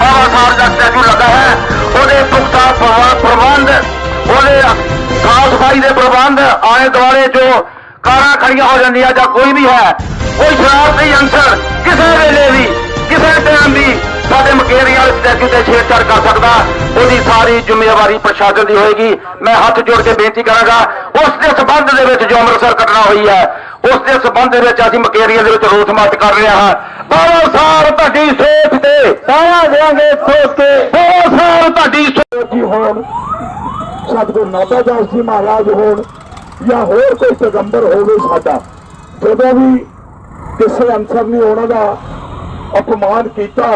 ਬਾਬਾ ਸਾਹਿਬ ਦਾ statue ਲੱਗਾ ਹੈ। ਉਹਦੇ ਪੁਖਤਾ ਪ੍ਰਬੰਧ, ਉਹਦੇ ਸਾਫ਼ ਸਫ਼ਾਈ ਦੇ ਪ੍ਰਬੰਧ, ਆਲੇ ਦੁਆਲੇ ਜੋ ਕਾਰਾਂ ਖੜੀਆਂ ਹੋ ਜਾਂਦੀਆਂ ਜਾਂ ਕੋਈ ਵੀ ਹੈ, ਕੋਈ ਸ਼ਰਾਰਤੀ ਅੰਸਰ ਕਿਸੇ ਵੇਲੇ ਵੀ, ਕਿਸੇ ਟਾਈਮ ਵੀ ਸਾਡੇ ਮਕੇਰੀ ਵਾਲੇ ਸਟੈਚੂ ਤੇ ਛੇੜਛਾੜ ਕਰ ਸਕਦਾ। ਉਹਦੀ ਸਾਰੀ ਜ਼ਿੰਮੇਵਾਰੀ ਪ੍ਰਸ਼ਾਸਨ ਦੀ ਹੋਏਗੀ। ਮੈਂ ਹੱਥ ਜੋੜ ਕੇ ਬੇਨਤੀ ਕਰਾਂਗਾ, ਉਸ ਦੇ ਸਬੰਧ ਦੇ ਵਿੱਚ ਜੋ ਅੰਮ੍ਰਿਤਸਰ ਘਟਨਾ ਹੋਈ ਹੈ, ਉਸ ਦੇ ਸਬੰਧ ਦੇ ਵਿੱਚ ਅਸੀਂ ਮਕੇਰੀਆ ਦੇ ਵਿੱਚ ਰੋਸ ਮਾਰਚ ਕਰ ਰਹੇ ਹਾਂ। ਬਾਬਾ ਸਾਹਿਬ ਤੁਹਾਡੀ ਸੋਚ ਤੇ ਸਾਰਾ ਦੇਾਂਗੇ ਸੋਚ ਕੇ ਬਾਬਾ ਸਾਹਿਬ ਤੁਹਾਡੀ ਸੋਚ ਜੀ ਹੋਣ। ਸਤਿਗੁਰ ਨਾਭਾ ਦਾਸ ਜੀ ਮਹਾਰਾਜ ਹੋਣ ਜਾਂ ਹੋਰ ਕੋਈ ਪੈਗੰਬਰ ਹੋਵੇ ਸਾਡਾ। ਜਦੋਂ ਵੀ ਕਿਸੇ ਅਨਸਰ ਨੇ ਉਹਨਾਂ ਦਾ ਅਪਮਾਨ ਕੀਤਾ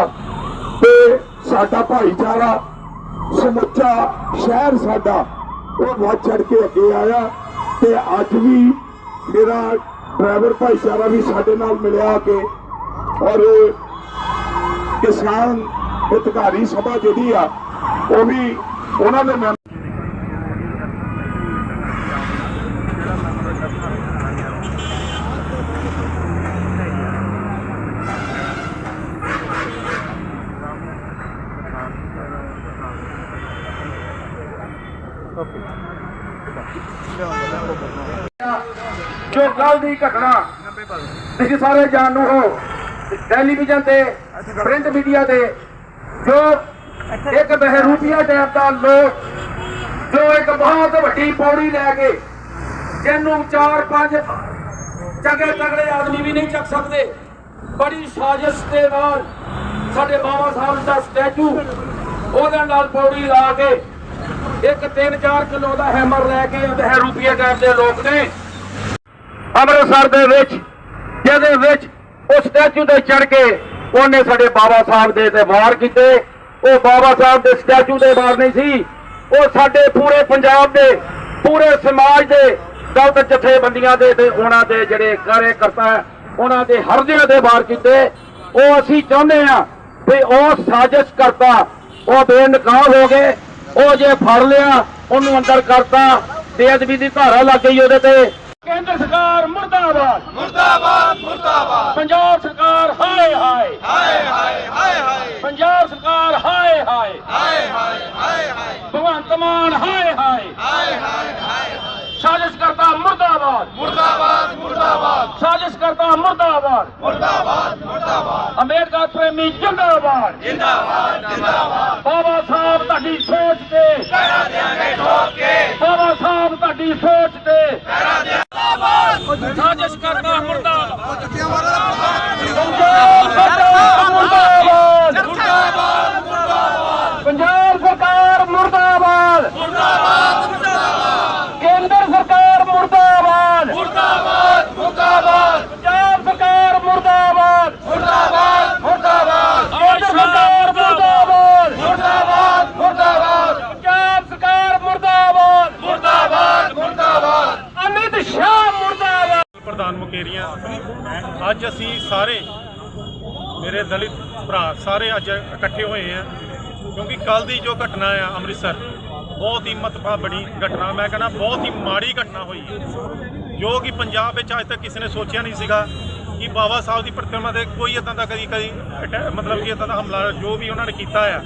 ਤੇ ਸਾਡਾ ਭਾਈਚਾਰਾ ਸਮੁੱਚਾ ਸ਼ਹਿਰ ਸਾਡਾ, ਉਹ ਵੱਧ ਚੜ ਕੇ ਅੱਗੇ ਆਇਆ ਤੇ ਅੱਜ ਵੀ ਮੇਰਾ ਡਰਾਈਵਰ ਭਾਈਚਾਰਾ ਵੀ ਸਾਡੇ ਨਾਲ ਮਿਲਿਆ ਕਿ ਔਰ ਕਿਸਾਨ ਹਿਤਕਾਰੀ ਸਭਾ ਜਿਹੜੀ ਆ, ਉਹ ਵੀ ਉਹਨਾਂ ਦੇ ਮੈਂਬਰ ਜੋ ਕੱਲ ਦੀ ਘਟਨਾ, ਤੁਸੀਂ ਸਾਰੇ ਜਾਣੂ ਹੋ ਟੈਲੀਵਿਜ਼ਨ ਤੇ ਪ੍ਰਿੰਟ ਮੀਡੀਆ ਤੇ ਜੋ ਇੱਕ ਬਹਿਰੂਪੀਆ ਟੈਪ ਦਾ ਲੋਕ ਜੋ ਇੱਕ ਬਹੁਤ ਵੱਡੀ ਪੌੜੀ ਲੈ ਕੇ ਜਿਹਨੂੰ ਚਾਰ ਪੰਜ ਚੰਗੇ ਤਗੜੇ ਆਦਮੀ ਵੀ ਨਹੀਂ ਚੱਕ ਸਕਦੇ। ਬੜੀ ਸਾਜ਼ਿਸ਼ ਦੇ ਨਾਲ ਸਾਡੇ ਬਾਬਾ ਸਾਹਿਬ ਦਾ ਸਟੈਚੂ ਉਹਦੇ ਨਾਲ ਪੌੜੀ ਲਾ ਕੇ ਇੱਕ 3-4 ਕਿਲੋ ਦਾ ਹੈਮਰ ਲੈ ਕੇ ਬਹਿਰੂਪੀਆ ਟੈਪ ਦੇ ਲੋਕ ਨੇ। ਅੰਮ੍ਰਿਤਸਰ ਦੇ ਵਿੱਚ ਜਿਹਦੇ ਵਿੱਚ ਉਹ ਸਟੈਚੂ ਤੇ ਚੜ ਕੇ ਉਹਨੇ ਸਾਡੇ ਬਾਬਾ ਸਾਹਿਬ ਦੇ ਤੇ ਵਾਰ ਕੀਤੇ। ਉਹ ਬਾਬਾ ਸਾਹਿਬ ਦੇ ਸਟੈਚੂ ਦੇ ਵਾਰ ਨਹੀਂ ਸੀ। ਉਹ ਸਾਡੇ ਪੂਰੇ ਪੰਜਾਬ ਦੇ ਪੂਰੇ ਸਮਾਜ ਦੇ ਦਲਤ ਜਥੇਬੰਦੀਆਂ ਦੇ ਤੇ ਉਹਨਾਂ ਦੇ ਜਿਹੜੇ ਕਾਰਜਕਰਤਾ ਹੈ, ਉਹਨਾਂ ਦੇ ਹਰਦਿਆਂ ਦੇ ਵਾਰ ਕੀਤੇ। ਉਹ ਅਸੀਂ ਚਾਹੁੰਦੇ ਆ ਵੀ ਉਹ ਸਾਜ਼ਿਸ਼ ਕਰਤਾ ਉਹ ਬੇਨਕਾਬ ਹੋ ਗਏ ਉਹ ਜੇ ਫੜ ਲਿਆ ਉਹਨੂੰ ਅੰਦਰ ਕਰਤਾ ਬੇਅਦਬੀ ਦੀ ਧਾਰਾ ਲੱਗ ਗਈ ਉਹਦੇ ਤੇ। ਕੇਂਦਰ ਸਰਕਾਰ ਮੁਰਦਾਬਾਦ ਮੁਰਦਾਬਾਦ ਪੰਜਾਬ ਸਰਕਾਰ ਹਾਏ ਹਾਏ ਹਾਏ ਹਾਏ ਹਾਏ ਹਾਏ ਪੰਜਾਬ ਸਰਕਾਰ ਹਾਏ ਹਾਏ ਹਾਏ ਹਾਏ ਹਾਏ ਹਾਏ ਭਗਵੰਤ ਮਾਨ ਹਾਏ ਹਾਏ ਹਾਏ ਹਾਏ ਹਾਏ ਸਾਜ਼ਿਸ਼ ਕਰਤਾ ਮੁਰਦਾਬਾਦ ਮੁਰਦਾਬਾਦ ਮੁਰਦਾਬਾਦ ਸਾਜ਼ਿਸ਼ ਕਰਤਾ ਮੁਰਦਾਬਾਦ ਮੁਰਦਾਬਾਦ ਮੁਰਦਾਬਾਦ ਅੰਬੇਡਕਰ ਪ੍ਰੇਮੀ ਜਿੰਦਾਬਾਦ ਜਿੰਦਾਬਾਦ ਜਿੰਦਾਬਾਦ ਬਾਬਾ ਸਾਹਿਬ ਤੁਹਾਡੀ ਸੋਚ ਤੇ ਕਰਾ ਦਿਆਂਗੇ ਠੋਕ ਕੇ ਬਾਬਾ ਸਾਹਿਬ ਤੁਹਾਡੀ ਸੋਚ ਤੇ ਕਰਾ ਦਿਆਂਗੇ ਸਾਜ਼ਿਸ਼ ਕਰਤਾ ਮੁਰਦਾਬਾਦ ਪੰਜਾਬ ਸਰਕਾਰ ਮੁਰਦਾਬਾਦ ਮੁਰਦਾਬਾਦ ਮੁਰਦਾਬਾਦ ਪੰਜਾਬ ਸਰਕਾਰ ਮੁਰਦਾਬਾਦ ਮੁਰਦਾਬਾਦ ਮੁਰਦਾਬਾਦ ਕੇਂਦਰ ਸਰਕਾਰ ਮੁਰਦਾਬਾਦ ਮੁਰਦਾਬਾਦ ਮੁਰਦਾਬਾਦ ਪੰਜਾਬ ਸਰਕਾਰ ਮੁਰਦਾਬਾਦ ਮੁਰਦਾਬਾਦ ਮੁਰਦਾਬਾਦ ਕੇਂਦਰ ਸਰਕਾਰ ਮੁਰਦਾਬਾਦ ਮੁਰਦਾਬਾਦ ਮੁਰਦਾਬਾਦ ਪੰਜਾਬ ਸਰਕਾਰ ਮੁਰਦਾਬਾਦ ਮੁਰਦਾਬਾਦ ਮੁਰਦਾਬਾਦ ਅਮਿਤ ਸ਼ਾਹ ਮੁਰਦਾਬਾਦ ਪ੍ਰਧਾਨ ਮੁਕੇਰੀਆਂ ਅੱਜ ਅਸੀਂ ਸਾਰੇ ਮੇਰੇ ਦਲਿਤ ਭਰਾ ਸਾਰੇ ਅੱਜ ਇਕੱਠੇ ਹੋਏ ਆ, ਕਿਉਂਕਿ ਕੱਲ ਦੀ ਜੋ ਘਟਨਾ ਆ ਅੰਮ੍ਰਿਤਸਰ, ਬਹੁਤ ਹੀ ਮਤਭਾ ਘਟਨਾ। ਮੈਂ ਕਹਿੰਦਾ ਬਹੁਤ ਹੀ ਮਾੜੀ ਘਟਨਾ ਹੋਈ ਹੈ ਜੋ ਕਿ ਪੰਜਾਬ ਵਿੱਚ ਅੱਜ ਤੱਕ ਕਿਸੇ ਨੇ ਸੋਚਿਆ ਨਹੀਂ ਸੀਗਾ ਕਿ ਬਾਬਾ ਸਾਹਿਬ ਦੀ ਪ੍ਰਤਿਮਾ ਤੇ ਕੋਈ ਇਦਾਂ ਦਾ ਕਦੀ ਕਦੀ ਅਟੈ- ਮਤਲਬ ਕਿ ਇਦਾਂ ਦਾ ਹਮਲਾ, ਜੋ ਵੀ ਉਹਨਾਂ ਨੇ ਕੀਤਾ ਆ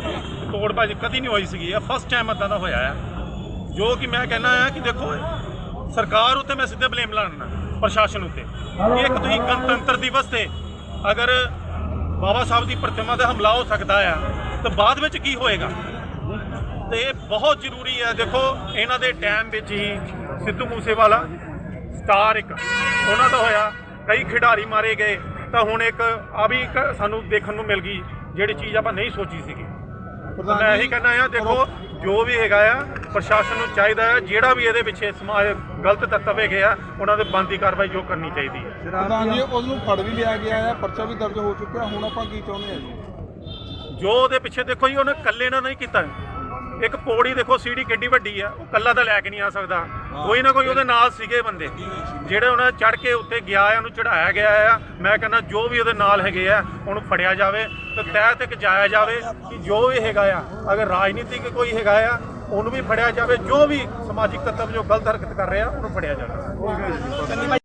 ਤੋੜ ਭੱਜ ਕਦੀ ਨਹੀਂ ਹੋਈ ਸੀਗੀ। ਇਹ ਫਸਟ ਟਾਈਮ ਇਦਾਂ ਦਾ ਹੋਇਆ ਆ। ਜੋ ਕਿ ਮੈਂ ਕਹਿੰਦਾ ਆ ਕਿ ਦੇਖੋ, ਸਰਕਾਰ ਉੱਤੇ ਮੈਂ ਸਿੱਧੇ ਬਲੇਮ ਲਾਣਾ ਪ੍ਰਸ਼ਾਸਨ ਉੱਤੇ। ਇੱਕ ਤੁਸੀਂ ਗਣਤੰਤਰ ਦਿਵਸ ਤੇ ਅਗਰ ਬਾਬਾ ਸਾਹਿਬ ਦੀ ਪ੍ਰਤਿਮਾ ਤੇ ਹਮਲਾ ਹੋ ਸਕਦਾ ਆ ਤਾਂ ਬਾਅਦ ਵਿੱਚ ਕੀ ਹੋਏਗਾ? ਤੇ ਇਹ ਬਹੁਤ ਜ਼ਰੂਰੀ ਹੈ ਦੇਖੋ ਇਹਨਾਂ ਦੇ ਟਾਈਮ ਵਿੱਚ ਹੀ ਸਿੱਧੂ ਮੂਸੇਵਾਲਾ ਸਟਾਰ ਇੱਕ ਉਹਨਾਂ ਦਾ ਹੋਇਆ ਕਈ ਖਿਡਾਰੀ ਮਾਰੇ ਗਏ ਤਾਂ ਹੁਣ ਇੱਕ ਆ ਵੀ ਇੱਕ ਸਾਨੂੰ ਦੇਖਣ ਨੂੰ ਮਿਲ ਗਈ ਜਿਹੜੀ ਚੀਜ਼ ਆਪਾਂ ਨਹੀਂ ਸੋਚੀ ਸੀਗੀ। ਮੈਂ ਇਹੀ ਕਹਿਣਾ ਆ ਦੇਖੋ ਜੋ ਵੀ ਹੈਗਾ ਆ ਪ੍ਰਸ਼ਾਸਨ ਨੂੰ ਚਾਹੀਦਾ ਹੈ ਜਿਹੜਾ ਵੀ ਇਹਦੇ ਪਿੱਛੇ ਸਮਾਜ ਗਲਤ ਤੱਤਵ ਹੈਗੇ ਆ ਉਹਨਾਂ ਦੇ ਬੰਦੀ ਕਾਰਵਾਈ ਜੋ ਕਰਨੀ ਚਾਹੀਦੀ ਹੈ। ਪ੍ਰਧਾਨ ਜੀ ਉਸ ਨੂੰ ਫੜ ਵੀ ਲਿਆ ਗਿਆ ਹੈ ਪਰਚਾ ਵੀ ਦਰਜ ਹੋ ਚੁੱਕਿਆ ਹੁਣ ਆਪਾਂ ਕੀ ਚਾਹੁੰਦੇ ਹਾਂ ਜੀ? ਜੋ ਉਹਦੇ ਪਿੱਛੇ ਦੇਖੋ ਜੀ ਉਹਨੇ ਇਕੱਲੇ ਨਾਲ ਨਹੀਂ ਕੀਤਾ। ਇੱਕ ਪੌੜੀ ਦੇਖੋ ਸੀੜੀ ਕਿੱਡੀ ਵੱਡੀ ਆ ਉਹ ਕੱਲਾ ਤਾਂ ਲੈ ਕੇ ਨਹੀਂ ਆ ਸਕਦਾ। ਕੋਈ ਨਾ ਕੋਈ ਉਹਦੇ ਨਾਲ ਸੀਗੇ ਬੰਦੇ। ਜਿਹੜੇ ਉਹਨਾਂ ਚੜ ਕੇ ਉੱਤੇ ਗਿਆ ਆ ਉਹਨੂੰ ਚੜਾਇਆ ਗਿਆ ਆ ਮੈਂ ਕਹਿੰਦਾ ਜੋ ਵੀ ਉਹਦੇ ਨਾਲ ਹੈਗੇ ਆ ਉਹਨੂੰ ਫੜਿਆ ਜਾਵੇ ਤੇ ਤਹਿ ਤੱਕ ਜਾਇਆ ਜਾਵੇ ਕਿ ਜੋ ਵੀ ਹੈਗਾ ਆ ਅਗਰ ਰਾਜਨੀਤਿਕ ਕੋਈ ਹੈਗਾ ਆ ਉਹਨੂੰ ਵੀ ਫੜਿਆ ਜਾਵੇ, ਜੋ ਵੀ ਸਮਾਜਿਕ ਤੱਤਵ ਜੋ ਗਲਤ ਹਰਕਤ ਕਰ ਰਿਹਾ, ਉਹਨੂੰ ਫੜਿਆ ਜਾਵੇ।